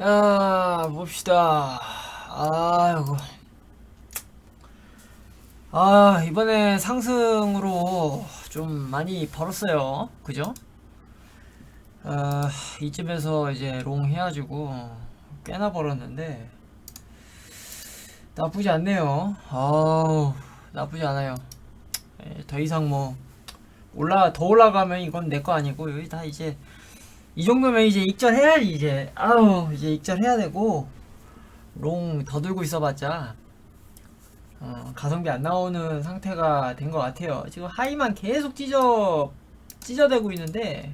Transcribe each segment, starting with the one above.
야, 봅시다. 아이고. 아, 이번에 상승으로 좀 많이 벌었어요. 그죠? 아, 이쯤에서 이제 롱 해가지고 꽤나 벌었는데, 나쁘지 않네요. 아우, 나쁘지 않아요. 예, 더 이상 뭐, 올라, 더 올라가면 이건 내 거 아니고, 여기 다 이제, 이 정도면 이제 익절해야지 이제. 아우 이제 익절해야 되고. 롱 더 들고 있어봤자 어, 가성비 안 나오는 상태가 된 것 같아요. 지금 하이만 계속 찢어 찢어대고 있는데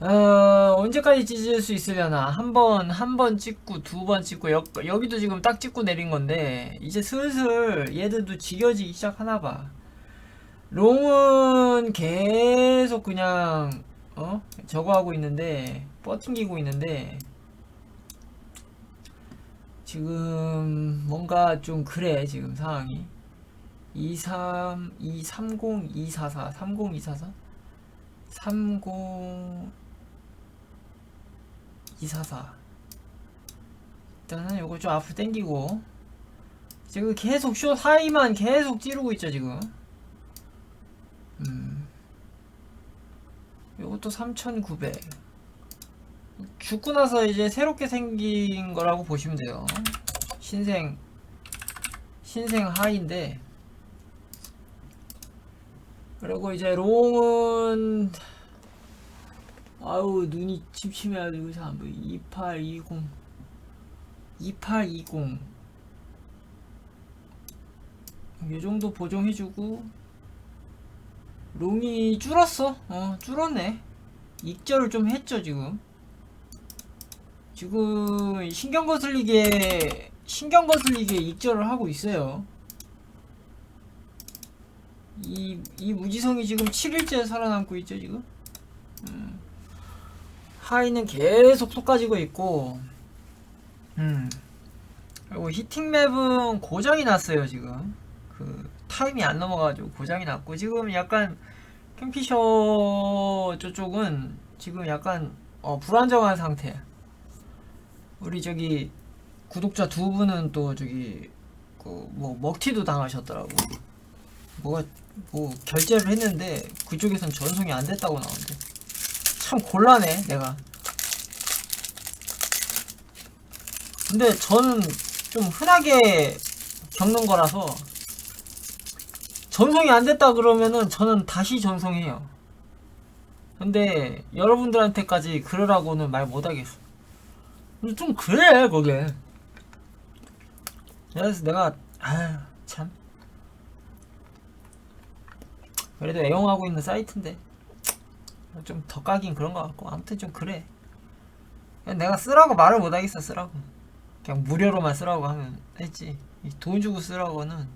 어, 언제까지 찢을 수 있으려나. 한 번 한 번 찍고 두 번 찍고 여, 여기도 지금 딱 찍고 내린 건데 이제 슬슬 얘들도 지겨지기 시작하나 봐. 롱은 계속 그냥 어? 저거 하고 있는데 버팅기고 있는데 지금 뭔가 좀 그래 지금 상황이. 23 230 244 30 244 30 244 일단은 요거 좀 앞으로 당기고. 지금 계속 숏 하이만 계속 찌르고 있죠 지금 음 요것도 3,900 죽고 나서 이제 새롭게 생긴 거라고 보시면 돼요. 신생 신생 하인데. 그리고 이제 롱은 아우 눈이 침침해가지고 잘 안 보여 2820 2820 이 정도 보정해주고 롱이 줄었어. 어, 줄었네. 익절을 좀 했죠, 지금. 지금 신경 거슬리게 신경 거슬리게 익절을 하고 있어요. 이, 이 무지성이 지금 7일째 살아남고 있죠, 지금. 음. 하이는 계속 쏟아지고 있고, 음. 그리고 히팅 맵은 고장이 났어요, 지금. 그, 타임이 안 넘어가지고 고장이 났고 지금 약간 캠피셔 저쪽은 지금 약간 어, 불안정한 상태. 우리 저기 구독자 두 분은 또 저기 그 뭐 먹튀도 당하셨더라고. 뭐가 뭐 결제를 했는데 그쪽에선 전송이 안 됐다고 나오는데 참 곤란해 내가. 근데 저는 좀 흔하게 겪는 거라서 전송이 안 됐다 그러면은 저는 다시 전송해요. 근데 여러분들한테까지 그러라고는 말 못하겠어. 좀 그래 거게. 그래서 내가 아휴 참. 그래도 애용하고 있는 사이트인데 좀 더 까긴 그런 것 같고 아무튼 좀 그래. 내가 쓰라고 말을 못하겠어 쓰라고. 그냥 무료로만 쓰라고 하면 했지. 돈 주고 쓰라고는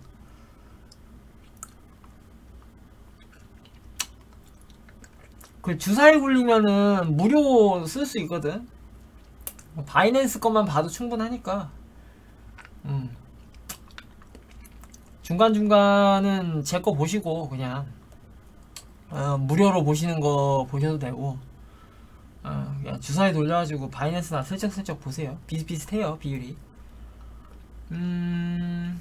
그 주사위 굴리면은 무료 쓸 수 있거든. 바이낸스 것만 봐도 충분하니까. 음. 중간중간은 제 거 보시고 그냥 어, 무료로 보시는 거 보셔도 되고 어, 그냥 주사위 돌려가지고 바이낸스나 슬쩍슬쩍 보세요. 비슷비슷해요 비율이. 음. 음.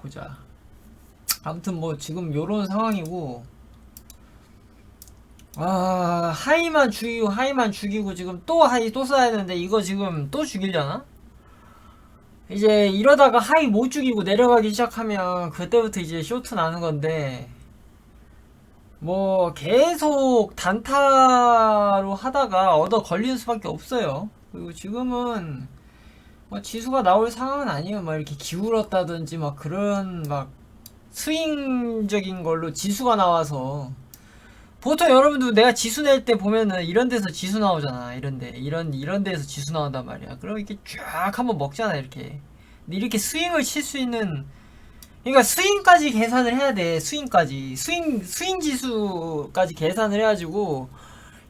보자. 아무튼 뭐 지금 요런 상황이고 아 하이만 죽이고 하이만 죽이고 지금 또 하이 또 써야 되는데 이거 지금 또 죽이려나? 이제 이러다가 하이 못 죽이고 내려가기 시작하면 그때부터 이제 쇼트 나는 건데 뭐 계속 단타로 하다가 얻어 걸리는 수밖에 없어요. 그리고 지금은 뭐 지수가 나올 상황은 아니에요. 막 이렇게 기울었다든지 막 그런 막 스윙적인 걸로 지수가 나와서 보통 여러분도 내가 지수 낼 때 보면은 이런 데서 지수 나오잖아. 이런 데 이런 이런 데서 지수 나온단 말이야. 그럼 이렇게 쫙 한번 먹잖아 이렇게. 근데 이렇게 스윙을 칠 수 있는 그러니까 스윙까지 계산을 해야 돼. 스윙까지 스윙 스윙 지수까지 계산을 해 가지고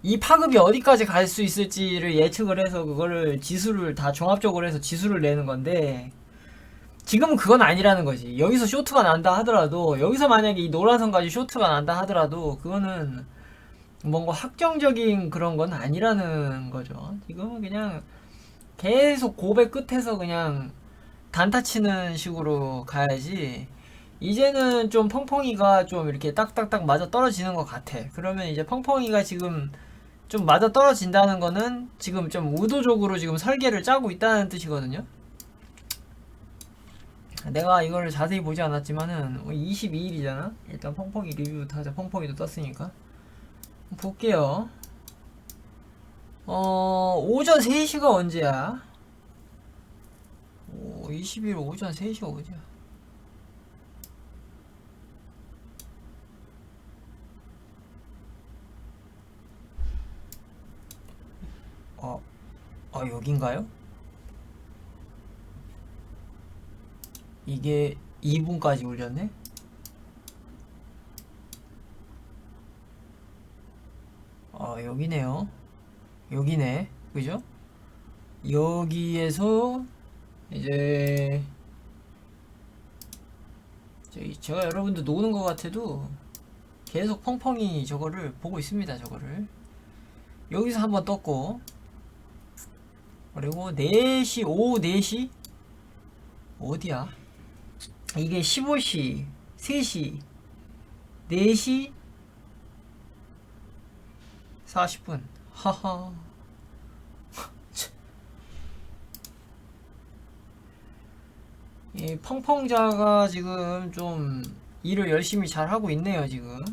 이 파급이 어디까지 갈 수 있을지를 예측을 해서 그거를 지수를 다 종합적으로 해서 지수를 내는 건데 지금은 그건 아니라는 거지. 여기서 쇼트가 난다 하더라도 여기서 만약에 이 노란선까지 쇼트가 난다 하더라도 그거는 뭔가 확정적인 그런 건 아니라는 거죠. 지금은 그냥 계속 고배 끝에서 그냥 단타 치는 식으로 가야지. 이제는 좀 펑펑이가 좀 이렇게 딱딱딱 맞아 떨어지는 것 같아. 그러면 이제 펑펑이가 지금 좀 맞아 떨어진다는 거는 지금 좀 의도적으로 지금 설계를 짜고 있다는 뜻이거든요. 내가 이거를 자세히 보지 않았지만은 22일이잖아. 일단 펑펑이 리뷰부터 하자. 펑펑이도 떴으니까. 볼게요. 어, 오전 3시가 언제야? 오, 20일 오전 3시가 어디야? 어, 아, 여긴가요? 이게 2분까지 올렸네? 아, 여기네요. 여기네. 그죠? 여기에서 이제 제가 여러분들 노는 것 같아도 계속 펑펑이 저거를 보고 있습니다. 저거를 여기서 한번 떴고 그리고 4시 오후 4시? 어디야? 이게 15시 3시 4시 40분. 하하. 이 펑펑자가 지금 좀 일을 열심히 잘 하고 있네요 지금.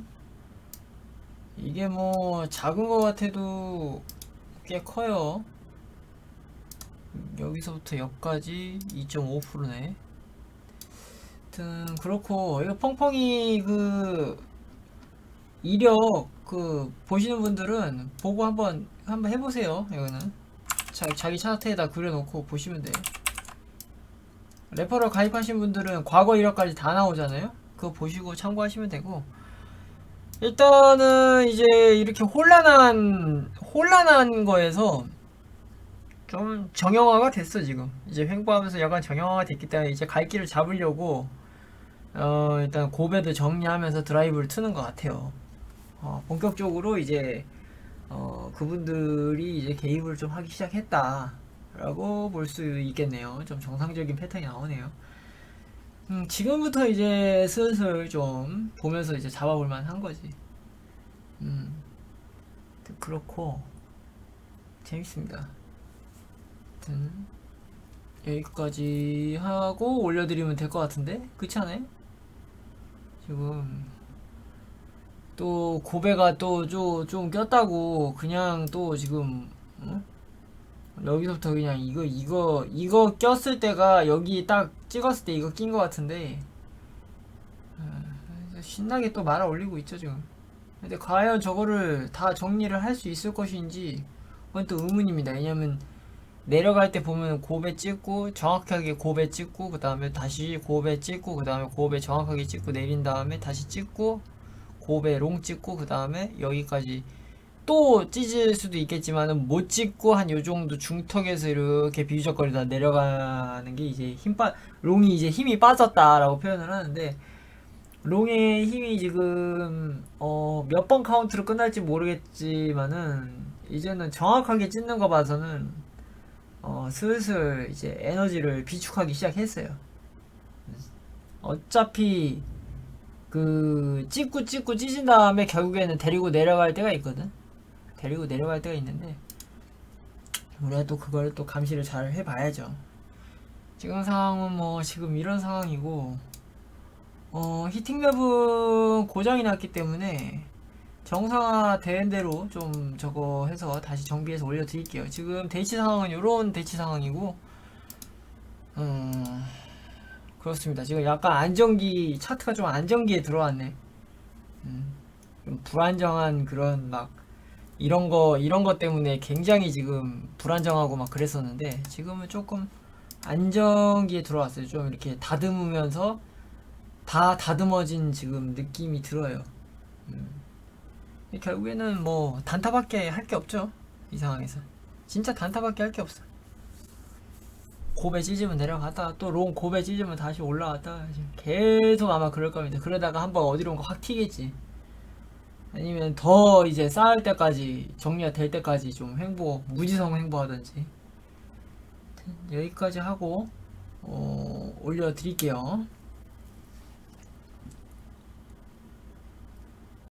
이게 뭐 작은 것 같아도 꽤 커요 여기서부터 여기까지 2.5%네. 하여튼 그렇고 이거 펑펑이 그 이력 그 보시는 분들은 보고 한번 한번 해보세요. 이거는. 자, 자기 차트에다 그려놓고 보시면 돼요 레퍼럴 가입하신 분들은 과거 이력까지 다 나오잖아요. 그거 보시고 참고하시면 되고. 일단은 이제 이렇게 혼란한 혼란한 거에서 좀 정형화가 됐어 지금 이제 횡보하면서 약간 정형화가 됐기 때문에 이제 갈 길을 잡으려고 어 일단 고배도 정리하면서 드라이브를 트는 것 같아요. 어 본격적으로 이제 어 그분들이 이제 개입을 좀 하기 시작했다. 라고 볼 수 있겠네요. 좀 정상적인 패턴이 나오네요. 음, 지금부터 이제 슬슬 좀 보면서 이제 잡아볼 만한 거지. 음, 그렇고, 재밌습니다. 아무튼, 여기까지 하고 올려드리면 될 것 같은데? 그렇지 않아요? 지금, 또 고배가 또좀 꼈다고 그냥 또 지금, 어? 여기서부터 그냥 이거 이거 이거 꼈을 때가 여기 딱 찍었을 때 이거 낀 것 같은데 아, 신나게 또 말아 올리고 있죠 지금 근데 과연 저거를 다 정리를 할 수 있을 것인지 그건 또 의문입니다 왜냐면 내려갈 때 보면 고배 찍고 정확하게 고배 찍고 그 다음에 다시 고배 찍고 그 다음에 고배 정확하게 찍고 내린 다음에 다시 찍고 고배 롱 찍고 그 다음에 여기까지 또 찢을 수도 있겠지만은 못 찢고 한 요 정도 중턱에서 이렇게 비유적거리다 내려가는 게 이제 힘 빠, 롱이 이제 힘이 빠졌다라고 표현을 하는데 롱의 힘이 지금 어, 몇 번 카운트로 끝날지 모르겠지만은 이제는 정확하게 찢는 거 봐서는 어, 슬슬 이제 에너지를 비축하기 시작했어요. 어차피 그 찍고 찍고 찢은 다음에 결국에는 데리고 내려갈 때가 있거든. 데리고 내려갈 때가 있는데 우리가 또 그걸 또 감시를 잘 해봐야죠. 지금 상황은 뭐 지금 이런 상황이고 어 히팅맵은 고장이 났기 때문에 정상화 된 대로 좀 저거 해서 다시 정비해서 올려드릴게요. 지금 대치 상황은 이런 대치 상황이고 음 그렇습니다. 지금 약간 안정기 차트가 좀 안정기에 들어왔네. 음, 좀 불안정한 그런 막 이런 거 이런 것 때문에 굉장히 지금 불안정하고 막 그랬었는데 지금은 조금 안정기에 들어왔어요. 좀 이렇게 다듬으면서 다 다듬어진 지금 느낌이 들어요. 음. 결국에는 뭐 단타밖에 할 게 없죠. 이 상황에서 진짜 단타밖에 할 게 없어. 고배 찢으면 내려갔다가 또롱 고배 찢으면 다시 올라갔다가 지금 계속 아마 그럴 겁니다. 그러다가 한번 어디론가 확 튀겠지. 아니면 더 이제 쌓을 때까지 정리가 될 때까지 좀 횡보 무지성 횡보하든지 여기까지 하고 어, 올려드릴게요.